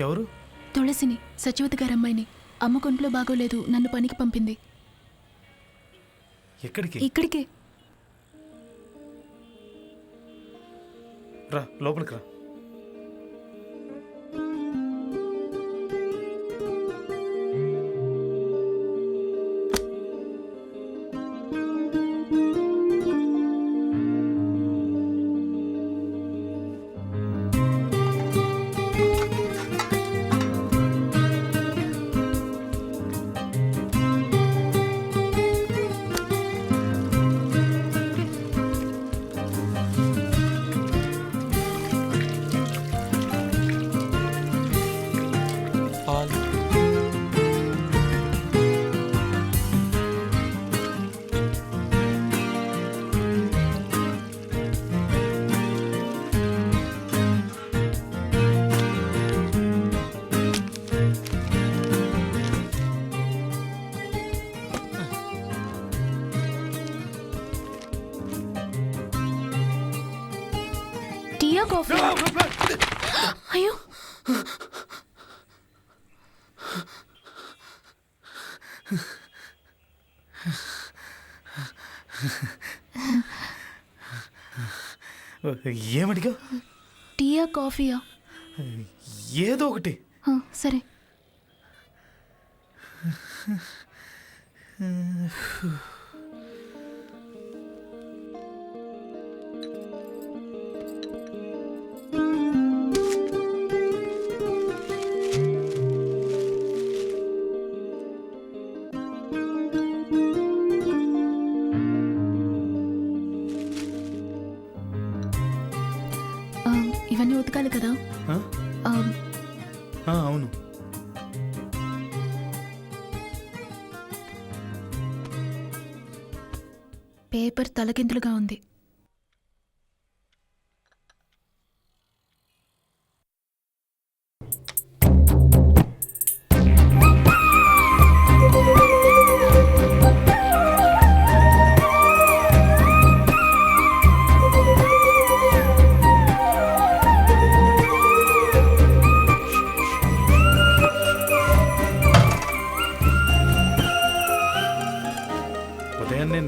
ఎవరు? తులసిని సచివతి గారమ్మాయిని. అమ్మ కొంట్లో బాగోలేదు నన్ను పనికి పంపింది. ఎక్కడికి? ఇక్కడికే. రా లోపలికి రా. టీయా కాఫీ అయ్యో ఏమడిగా టీయా కాఫీయా ఏదో ఒకటి సరే ఆ, ఇవన్నీ ఉతకాలి కదా? ఆ? ఆ, ఆ, అవును. పేపర్ తలకిందులుగా ఉంది.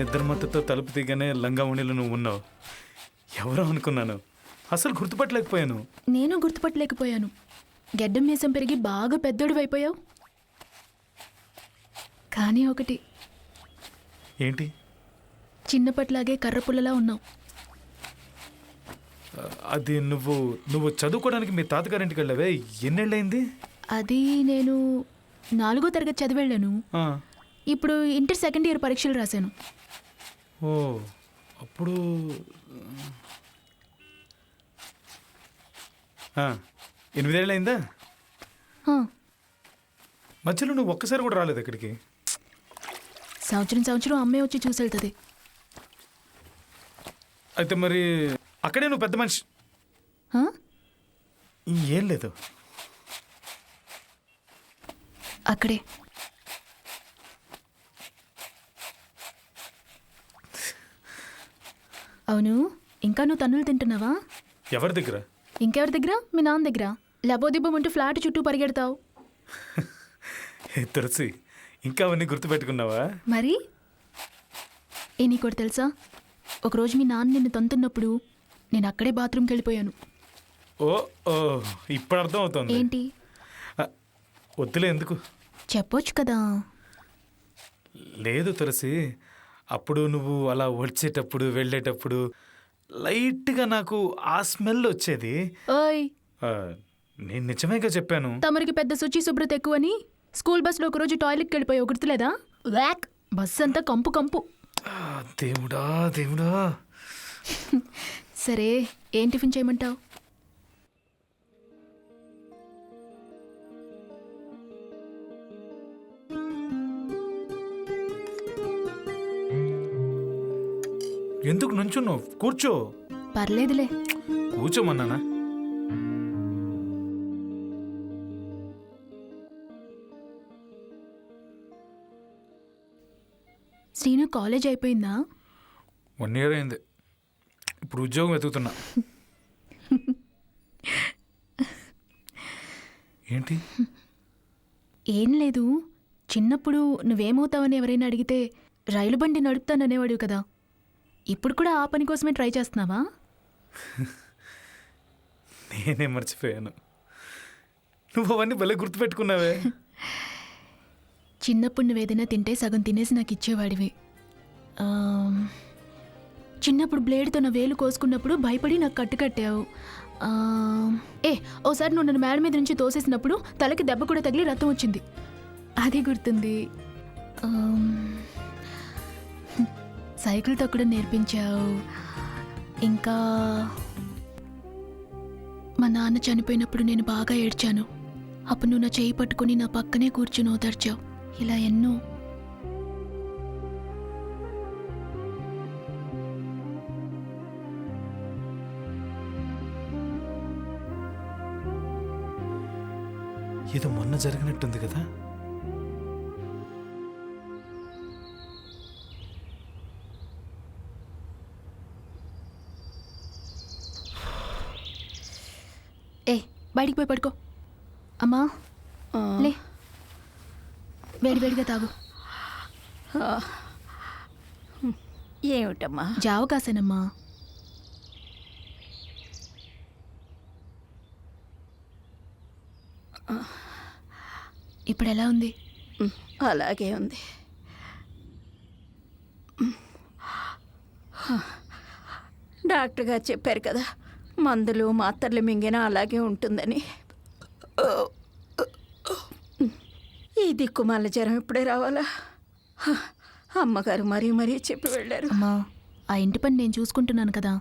నిద్రమత్తతో తలుపు తీగానే లంగావణిలో నువ్వు ఉన్నావు. ఎవరో అనుకున్నాను. అసలు గుర్తుపట్టలేకపోయాను. నేను గుర్తుపట్టలేకపోయాను. గెడ్డం మీసం పెరిగి బాగా పెద్దోడు అయిపోయావు. కానీ ఒకటి. ఏంటి? చిన్నప్పట్లాగే కర్రపుల్లలా ఉన్నావు. అది నువ్వు నువ్వు చదువుకోవడానికి మీ తాతగారింటికి వెళ్ళావే? ఎన్నేళ్ళయింది? అది నేను నాలుగో తరగతి చదివెళ్ళాను. ఇప్పుడు ఇంటర్ సెకండ్ ఇయర్ పరీక్షలు రాశాను. ఓ అప్పుడు ఆ, ఎనిమిదేళ్ళయిందా? హా, మధ్యలో నువ్వు ఒక్కసారి కూడా రాలేదు ఇక్కడికి సంవత్సరం సంవత్సరం అమ్మే వచ్చి చూసి వెళ్తుంది అయితే మరి అక్కడే నువ్వు పెద్ద మనిషి? ఏం లేదు. అక్కడే. అవును. ఇంకా నువ్వు తన్నులు తింటున్నావా? ఎవరి దగ్గర? ఇంకెవరి దగ్గర? మీ నాన్న దగ్గర. లబోదిబ్బమంటూ ఫ్లాట్ చుట్టూ పరిగెడతావు. తులసి ఇంకా అవన్నీ గుర్తుపెట్టుకున్నావా? మరి? ఏ నీకోటి తెలుసా? ఒకరోజు మీ నాన్న నిన్ను తంతున్నప్పుడు నేను అక్కడే బాత్రూమ్కి వెళ్ళిపోయాను. ఓ ఓ ఇప్పుడు అర్థం అవుతుంది ఏంటి వద్దులే ఎందుకు? చెప్పొచ్చు కదా. లేదు తులసి అప్పుడు నువ్వు అలా వచ్చేటప్పుడు వెళ్ళేటప్పుడు లైట్గా నాకు ఆ స్మెల్ వచ్చేది. ఓయ్! ఆ, నేను నిజమేగా చెప్పాను. తమరికి పెద్ద శుచి శుభ్రత ఎక్కువని స్కూల్ బస్సులో ఒకరోజు టాయిలెట్కి వెళ్ళిపోయావు గుర్తులేదా? వ్యాక్! బస్ అంతా కంపు కంపు. ఆ, దేవుడా దేవుడా. సరే ఏం టిఫిన్ చేయమంటావు? ఎందుకు నుంచున్నావు? కూర్చో. పర్లేదులే. కూర్చోమన్నానా? శ్రీను కాలేజ్ అయిపోయిందా? వన్ ఇయర్ అయింది. ఇప్పుడు ఉద్యోగం వెతుకుతున్నా. ఏంటి? ఏం లేదు. చిన్నప్పుడు నువ్వేమవుతావని ఎవరైనా అడిగితే రైలు బండి నడుపుతాననేవాడివి కదా. ఇప్పుడు కూడా ఆ పని కోసమే ట్రై చేస్తున్నావా? నేనే మర్చిపోయాను. నువ్వు అవన్నీ భలే గుర్తుపెట్టుకున్నావే. చిన్నప్పుడు నువ్వేదైనా తింటే సగం తినేసి నాకు ఇచ్చేవాడివి. చిన్నప్పుడు బ్లేడ్తో నా వేలు కోసుకున్నప్పుడు భయపడి నాకు కట్టు కట్టావు. ఏ ఓసారి నువ్వు నన్ను మేడ మీద నుంచి తోసేసినప్పుడు తలకి దెబ్బ కూడా తగిలి రక్తం వచ్చింది. అది గుర్తుంది. ఆమ్, సైకిల్ తొక్కడం నేర్పించావు. ఇంకా మా నాన్న చనిపోయినప్పుడు నేను బాగా ఏడ్చాను. అప్పుడు నువ్వు నా చేయి పట్టుకుని నా పక్కనే కూర్చుని ఓదార్చావు. ఇలా ఎన్నో ఏదో మొన్న జరిగినట్టుంది కదా? ఏ బయటికి పోయి పడుకో. అమ్మా లే. వేడి వేడిగా తాగు. ఏమిటమ్మా? జావ కాసానమ్మా. ఇప్పుడు ఎలా ఉంది? అలాగే ఉంది. డాక్టర్ గారు చెప్పారు కదా మందులు మాత్రలు మింగినా అలాగే ఉంటుందని. ఈ దిక్కుమాల జ్వరం ఇప్పుడే రావాలా? హ, అమ్మగారు మరీ మరీ చెప్పి వెళ్ళారు. అమ్మా ఆ ఇంటి పని నేను చూసుకుంటున్నాను కదా.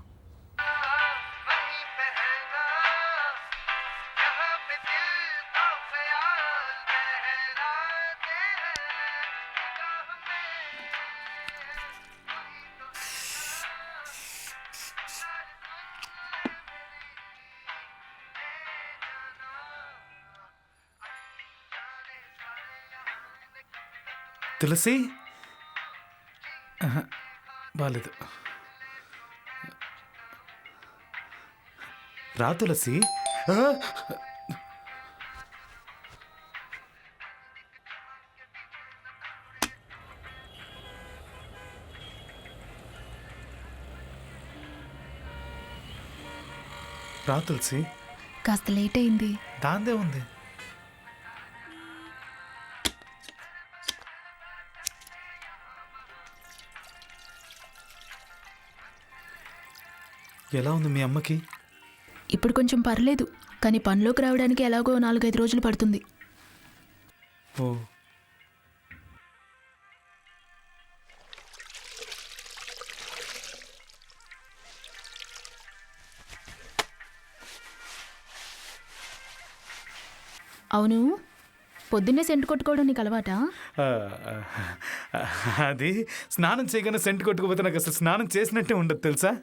తులసి? బాలేదు. రా తులసి! రా తులసి. కాస్త లేట్ అయింది. దాందే ఉంది. ఎలా ఉంది మీ అమ్మకి? ఇప్పుడు కొంచెం పర్లేదు కానీ పనిలోకి రావడానికి ఎలాగో నాలుగైదు రోజులు పడుతుంది. ఓ. అవును పొద్దున్నే సెంటు కొట్టుకోవడం నీకు అలవాటా? ఆ, అది స్నానం చేయగానే సెంటు కొట్టుకుపోతే నాకు అసలు స్నానం చేసినట్టే ఉండదు తెలుసా?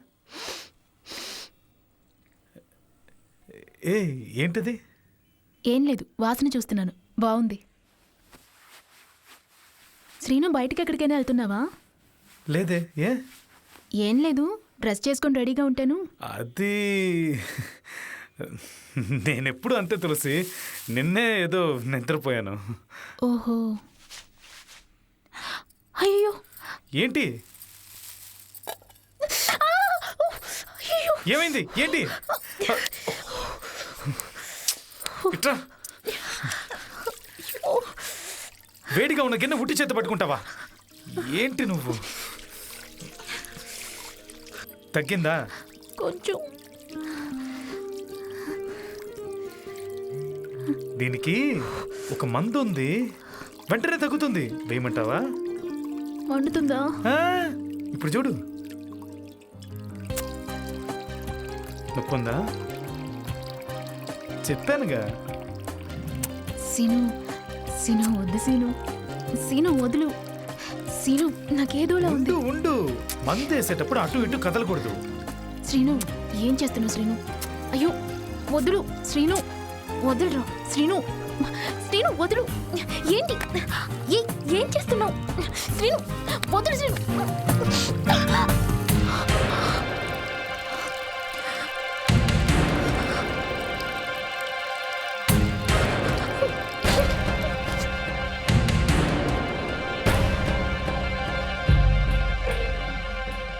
ఏ ఏంటది? ఏం లేదు వాసన చూస్తున్నాను. బాగుంది శ్రీను బయటికి ఎక్కడికైనా వెళ్తున్నావా? లేదే ఏ? ఏం లేదు డ్రెస్ చేసుకొని రెడీగా ఉంటాను. అది నేనెప్పుడు అంతే తులసి నిన్నే ఏదో నిద్రపోయాను. ఓహో. అయ్యో ఏంటి? ఏమైంది? ఏంటి? ఇట్రా. వేడిగా ఉన్న గిన్నె ఉట్టి చేత పట్టుకుంటావా? ఏంటి నువ్వు? తగ్గిందా? కొంచెం. దీనికి ఒక మందు ఉంది. వెంటనే తగ్గుతుంది. వేయమంటావా? వండుతుందా? ఆ, ఇప్పుడు చూడు. నొప్పుందా? చెప్పానుగా. సీను సీను వద్దు సీను. సీను వదులు. సీను నాకేదోలా ఉంది. ఉండు ఉండు. మందు వేసేటప్పుడు అటు ఇటు కదలకూడదు. శ్రీను ఏం చేస్తున్నావు శ్రీను? అయ్యో వదులు శ్రీను. వదులురా శ్రీను. శ్రీను వదులు. ఏంటి? ఏ ఏం చేస్తున్నావు? శ్రీను వదులు శ్రీను.